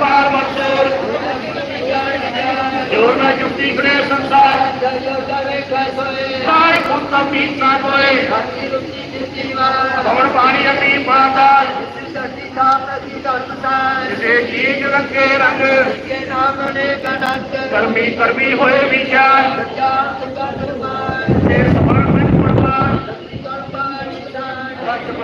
ਪਾਰ ਵਰਤੋਰ ਜੋਰ ਨਾ ਜੁਗਤੀ ਗ੍ਰਹਿ ਸੰਸਾਰ। ਸਾਰੇ ਪੁੱਤ ਪੀਤਾ ਕੋਏ ਪਵਨ ਪਾਣੀ ਅਤੀ ਪਾਤਾਲ ਜਿਸੇ ਚੀਜ ਰੰਗੇ ਰੰਗ। ਕਰਮੀ ਕਰਮੀ ਹੋਏ ਵਿਚਾਰ ਤੇ ਸਮਰਨ ਵਿੱਚ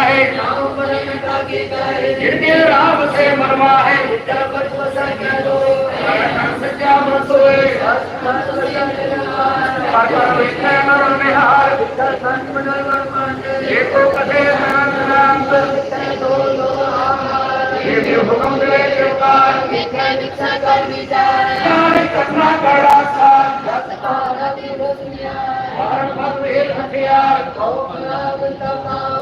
ہے جن دل رام سے مروا ہے۔ سچا مسوئے ہتھیار۔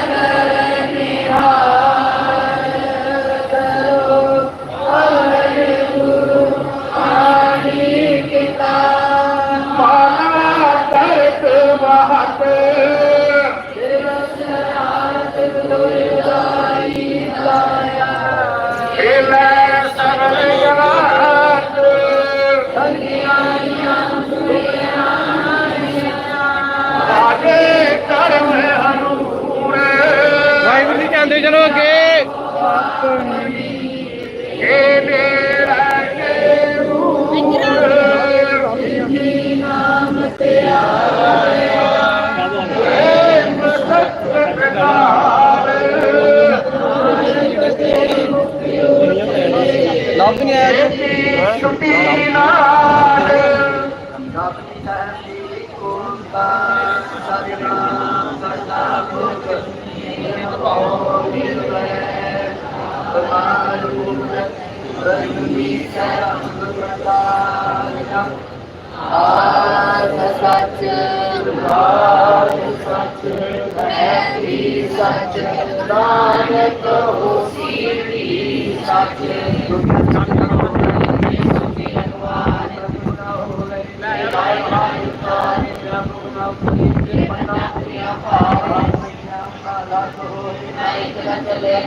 ਲੱਭ ਨਹੀਂ ਛੁੱਟੀ ਨਾਲ ਸੱਚ ਮੈਂ ਵੀ ਸੱਚ ਨਾਨਕ ਹੋਸੀ ਵੀ ਸੱਚ ਚਲੇਗਾ ਵਿਚਾਰਾ ਹੋਈਏ ਪੂਰੇ ਕੇ ਬਾਦ ਮੁੰਦਾਈ ਚਲਣਾ ਨਾਨਕ ਵਿਦਿਆ ਬਾਲ ਹੁਕਮ ਕਰਕੇ ਆ ਜਾਈ ਹੁਕਮ ਕਰਕੇ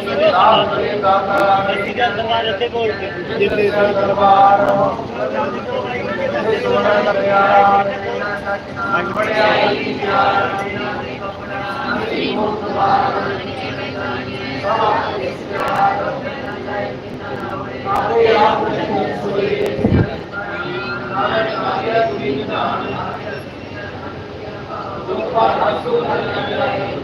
ਤੇ ਆਲਾ ਕੋ ਗਾਵਾ ਕਿਸੈ ਗੁਰੂ ਗਾਵਾ ਕੋ ਵਿਖੇ ਹਾਜ਼ਰਾ ਰੰਗਨਾ ਹੈ ਤੋ ਗਾਵਾ ਬਲੀ ਕੋਟੀ ਕੋਟ ਕੋ ਮਿਲਣਾ ਦੇ ਦੁਆ ਕੰਦਰ ਭਾਰੀ ਖਾਏ ਪੀ ਬੁਲਾਏ ਆਓ ਨਾਨਕ ਵਿਸੈ ਦੇ ਪ੍ਰਵਾਹ ਭਾਖਿਆ ਪਾਉ ਅਪਾਰ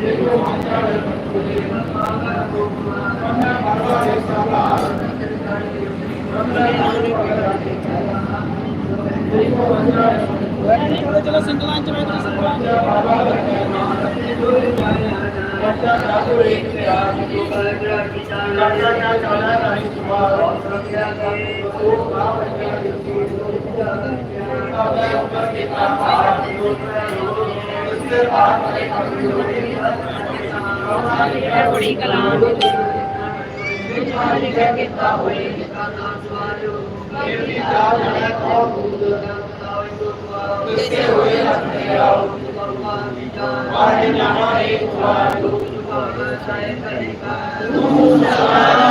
ਸੋਨਾ ਲਗਿਆ ਅੱਜ ਬੜਿਆਈ ਪਿਆਰ ਆਪੇ ਆਪ ਸੋਈ ਨਾਨਕ ਆਗਿਆ ਸਪਨਾ ਜੀ ਨਾਮ ਲੈ ਸਤਿਗੁਰੇ ਜਸ ਜੀਵ ਕਰਤੇ ਕਾਮਾਤਮਾ ਪੁੱਛੇ ਕੇ ਦੋਸ਼ੀ ਦੋਸ਼ ਕਰੇ ਮਨਵੰਤਿਆ ਕੁੰਬੇ ਇਹ ਸੁਖ ਹੋਏ ਸਵੇ ਹੋਇਆ ਸੰਗਤ ਜੀ ਹੋਇਆ ਹੋਇਆ ਸਵੇ ਹੋਇਆ ਦੁਪਾਪ ਕਰਨਾ ਹੋਇਆ ਮੁਕਸਾ ਹੋਇਆ ਸਾਸ ਸਵੇ ਹੋਇਆ ਦੁਪਾਪ ਕਰਨਾ ਹੋਇਆ ਸਰਕਾਰ ਸੁਨਾ ਹੋਇਆ ਲਾਗੇ ਸਹਿ ਹੋਇਆ ਦੁਪਾਪ ਕਰਨਾ ਬੜੀ ਕਲਾ ਕਿਸੇ ਹੋਏ ਰੱਖੇ ਆਓ ਵਾਹਿ ਨਾਮਾ ਏਕ ਵਾਰ ਤੂੰ ਸਦਾ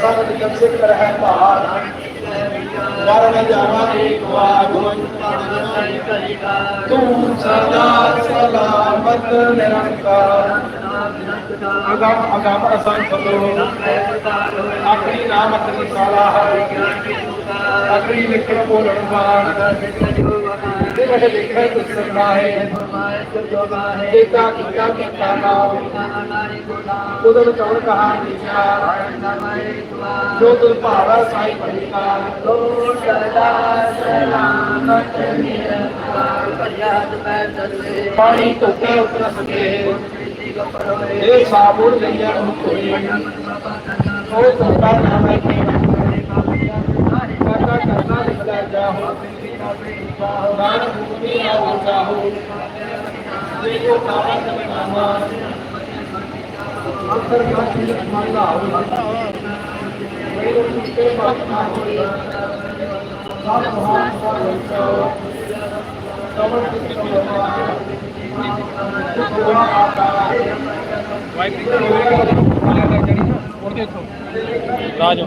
سب جب سے کر ਰਾਮ ਸਭ ਉਦਿਆਰ ਕੋ ਦੇ ਕਰਾਏ ਤੂੰ ਸਦਾ ਸਲਾਮਤ ਨਿਰੰਕਾਰ। ਅਗਮ ਅਗਮ ਅਸੰਖ ਲੋ ਆਖਰੀ ਨਾਮ ਅਖਰੀ ਸਾਲਾ ਆਖਰੀ ਲਿਖਣ ਬੋਲਣ ਵਾਰ। ਦੇ ਬੜੇ ਦੇਖੇ ਤੁਸ ਸਰਨਾ ਹੈ ਏਕਾ ਕੀਤਾ ਕੀਤਾ ਨਾਮ ਉਦਨ ਕੌਣ ਕਹਾ ਨਿਸ਼ਾਰ ਜੋ ਤੁਲ ਭਾਵਾ ਸਾਈ ਪਰਿਕਾਰ ਪਾਣੀ ਧੋਕੇ ਉਤਰ ਸਕੇ ਇਹ ਸਾਬੁਣ ਲਈਆ ਨੂੰ ਕੋਈ ਉਹ ਧੋਤਾ ਨਾ ਮੈਂ ਕਰਨਾ ਕਰਨਾ راجو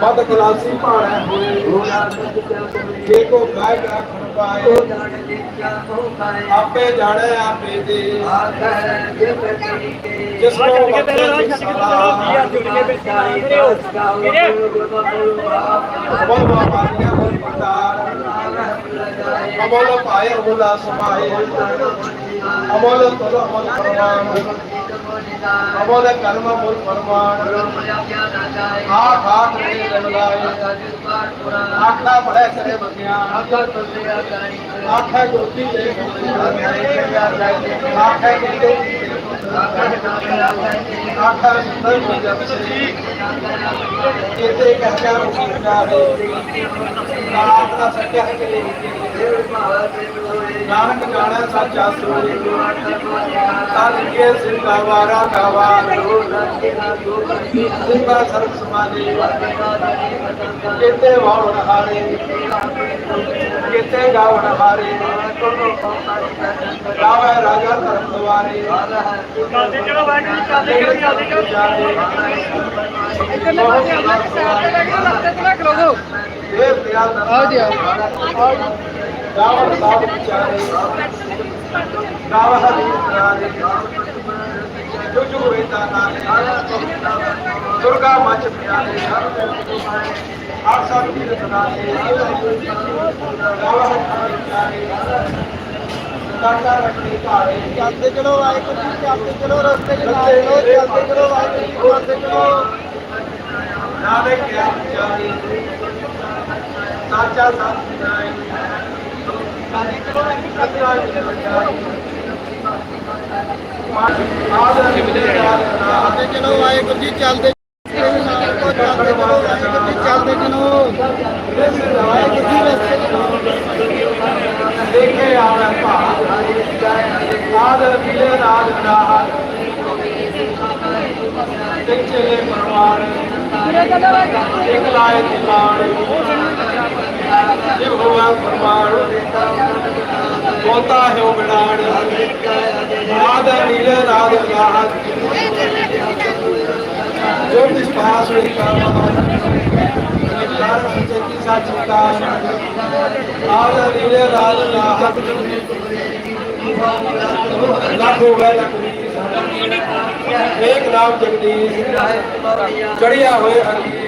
بد کلاسی پاڑا ہوئے کو گائے گا امول پائے امول سمائے امول امول ਕਿਰਤਿਆ ਨੰਦ ਨਹੀਂ ਵਿਚਾਰ ਕਿਰਤਿਆ ਲੈਲਾ ਮਿੱਤਰ ਪਾਏ ਕਿਰਤਿਆ ਧੂਪ ਧੂਪ ਸੰਵਾਰ ਬਦ ਕਲਾਸੀ ਭਾਣਾ ਹੋਏ ਜੇ ਕੋ ਗਾਇਕ ਰੱਖਣ ਪਾਏ ਆਪੇ ਜਾਣੇ ਆਪੇ ਦੇ ਜਿਸ ਕੋ ਬਖਸ਼ੇ ਸਦਾ ਬੋਲ ਬਾਬਾਨੀਆਂ ਬੋਲ ਪਤਾਰ ਅਮੋਲ ਪਾਏ ਅਮੋਲਾ ਸਮਾਏ ਅਮੋਲ ਤੁਲ ਅਮੋਲ ਪਰਮਾਨ ਅਮੋਲ ਕਰਮ ਅਮੋਲ ਪਰਮਾਨ ਆਖ ਆਖ ਰੇ ਜਨਲਾਏ ਆਖਾ ਬੜੇ ਸਰੇ ਬਸਿਆ ਆਖਾ ਜੋਤੀ ਦੇ ਆਖਾ ਕਿਤੇ ਆਖਾ ਸੁੰਦਰ ਜਪ ਸ੍ਰੀ ਕਿਤੇ ਕਹਿਆ ਮੁਕਤਾ ਹੈ। ਨਾਨਕ ਦਾ ਸੱਚਾ ਹੈ ਕਿ ਨਾਨਕ ਜਾਣੈ ਸੱਚਾ ਸੋਈ ਤਨ ਕੇ ਸਿੰਘਾ ਵਾਰਾ ਗਾਵਾ ਸਿੰਘਾ ਸਰਬ ਸਮਾਜੇ ਕਿਤੇ ਵਾਉਣ ਹਾਰੇ ਕਿਤੇ ਗਾਵਣ ਹਾਰੇ ਗਾਵੇ ਰਾਜਾ ਧਰਮ ਦੁਆਰੇ ਚੱਲਦੇ ਚਲੋ ਵਾਹਿਗੁਰੂ ਜੀ, ਚੱਲਦੇ ਚਲੋ ਚੱਲਦੇ ਚਲੋ ਇੱਧਰ ਲੈ ਕੇ ਆਵਾਂ ਸਾਈਡ ਤੇ ਲੈ ਕੇ ਰਸਤੇ ਤੇ ਰੱਖ ਲਓ ਦੇਵ ਦਿਆਲ ਆਓ ਜੀ, ਆਓ। ਗਾਵਣ ساچا ساتھ ਆਦੇ ਚਲੋ ਵਾਹਿਗੁਰੂ ਜੀ ਚੱਲਦੇ ਚੱਲਦੇ ਚਲੋ ਵਾਹਿਗੁਰੂ ਜੀ ਚੱਲਦੇ ਚਲੋ ਵਾਹਿਗੁਰੂ ਜੀ ਰਸਤੇ ਦੇਖੇ ਆਵੇ ਭਾਗ ਆਦ ਪੀਲੇ ਰਾਜ ਰਾਹ ਦੇਖੇ ਪਰਵਾਰ ਇੱਕ ਲਾਏ ਦਿਲਾਨ ਜਿਵ ਹੋਆ ਪਰਮਾਨ ਹੈ ਬਿੜਾਣ ਆਦ ਨੀਲੇ ਰਾਜ ਰਾਹ ਜੋ ਕਿਸ ਪਾਸ ਹੋਈ ਕਰਵਾ ਨਿਕਾਰ ਸੱਚੇ ਸੱਚ ਕਾ ਆਦ ਨੀਲੇ ਰਾਜ ਰਾਹ ਲੱਖ ਹੋ ਗਏ ਲੱਖ ਇੱਕ ਨਾਮ ਜਗਦੀਸ਼ ਚੜਿਆ ਹੋਏ ਹਰੀ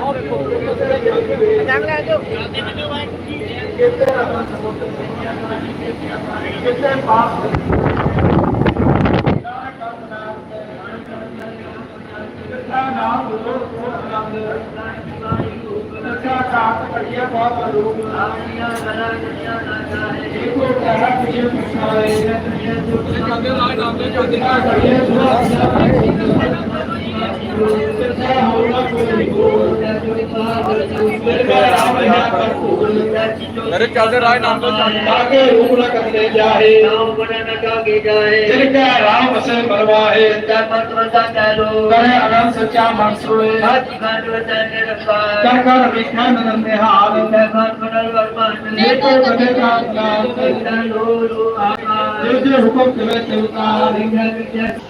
ਨਾ ਰੋਕੋ ਚੱਲ ਜਾਓ ਚੱਲਦੇ ਚਲੋ ਵਾਹਿਗੁਰੂ ਜੀ ਕਿਤੇ ਪਾਸ ਨਾਮ ਲੋ ਕੋ ਨੰਦ ਸੱਚਾ ਕਾਟ ਕੜੀਆ ਬਹੁਤ ਰੂਪ ਇਹੋ ਕਹਾ ਪਿਛੇ ਪੁਛਾਏ ਜਾਂਦੇ ਨਾਲ ਨਾਮ ਦੇ ਜੋ ਦਿਖਾ ਕੜੀਏ ਤਿਰਥੈ ਮੇਰੇ ਚੱਲਦੇ ਰਾਹ ਨਾਮ ਤੋਂ ਚੱਲ ਤਾਕੇ ਰੂਪ ਨ ਕਤਲੇ ਜਾਹੇ। ਨਾਮ ਬਣ ਨ ਕਾਗੇ ਜਾਏ ਜਿਨ ਕੈ ਰਾਮ ਵਸੈ ਮਰਵਾਹੇ। ਤੈ ਮਤ ਵਸਾ ਕਹਿ ਲੋ। ਕਰੇ ਅਨੰਦ ਸੱਚਾ ਮਨ ਸੋਏ ਸੱਚ ਖੰਡ ਵਸੈ ਨਿਰੰਕਾਰ ਕਰ ਕਰ ਵੇਖੈ ਨੰਦ ਨਿਹਾਲ। ਤੈ ਮਤ ਬਨਲ ਵਰਮਾਨ ਏਕੋ ਬਦੇ ਕਾਤ ਨਾਮ ਤੈ ਲੋ ਲੋ ਆਕਾਰ ਜੇ ਜੇ ਹੁਕਮ ਕਿਵੇਂ ਤਿਵਕਾਰ ਲਿੰਗੈ ਵਿਚੈ ਮਾਤਾ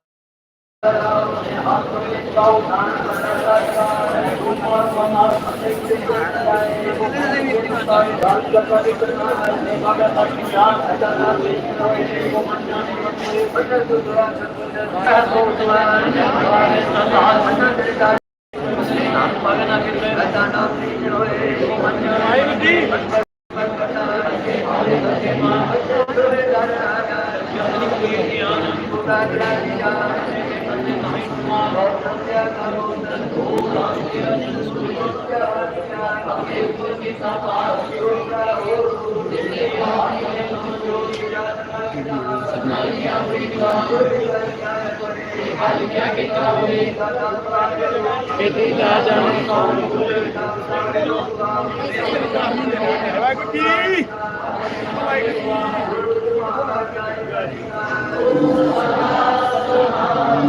بہ نام جان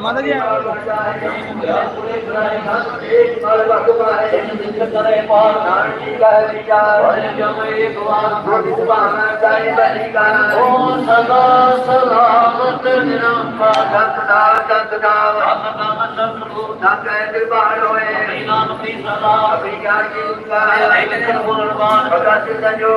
ماتا جی جو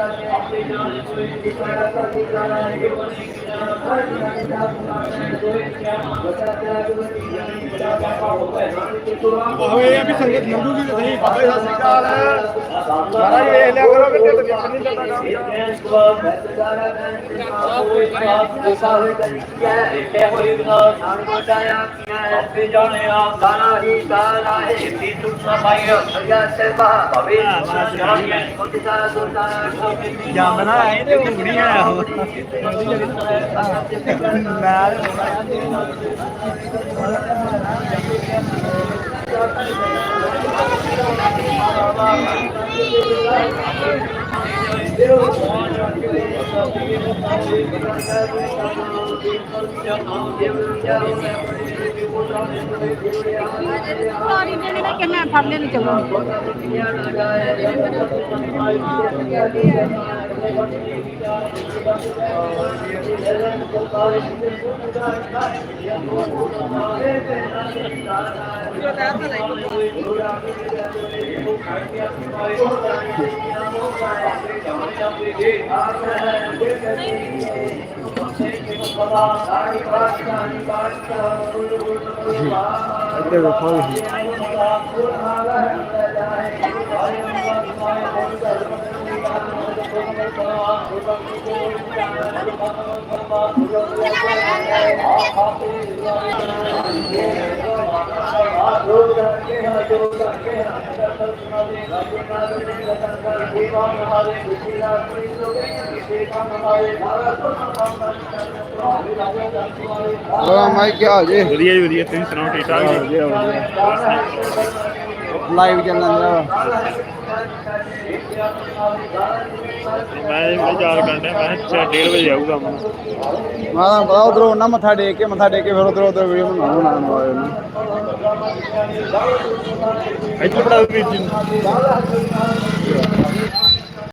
Thank you. ਆਹੋ ਇਹ ਆ ਵੀ ਸੰਗਤ ਮੰਗੂਗੀ ਤੇ ਸਹੀ ਬਾਬੇ ਸਤਿ ਸ੍ਰੀ ਅਕਾਲ ਸਾਰਾ ਹੀ ਵੇਖ ਲਿਆ ਕਰੋ ਕਿ ਢਿੱਡ ਵਿੱਚ ਨਹੀਂ ਚੱਲਦਾ ਕੰਮ ਜਾਮਨਾ ਆਏ ਤੇ ਉਂਗੜੀ ਆਇਆ ਹੋ ਸਾਰੀ ਜਣੇ ਦਾ ਕਿੰਨਾ ਫੜ ਲੈਣ ਚਲੋ Até eu falo aqui. ਕੀ ਹਾਲ ਜੇ ਵਧੀਆ ਜੀ ਵਧੀਆ ਤੁਸੀਂ ਸੁਣਾਓ ਠੀਕ ਠਾਕ ਜੀ ਲਾਈਵ ਚੱਲਣ ਦਿਆ ਮੈਂ ਇਹ ਯਾਦ ਕਰਦਾ ਮੈਂ ਕਿਹਾ 1:30 ਵਜੇ ਆਊਗਾ ਮੈਂ ਮੈਂ ਤਾਂ ਪਤਾ ਉਧਰੋਂ ਨਾ ਮੱਥਾ ਟੇਕ ਕੇ ਮੱਥਾ ਟੇਕ ਕੇ ਫਿਰ ਉਧਰ ਉਧਰ ਵੀਡੀਓ ਬਣਾ ਬਣਾਉਣ ਵਾਲੇ ਨੂੰ ਇੱਥੇ ਪੜਾ ਵੀਰ ਜੀ ਨੂੰ।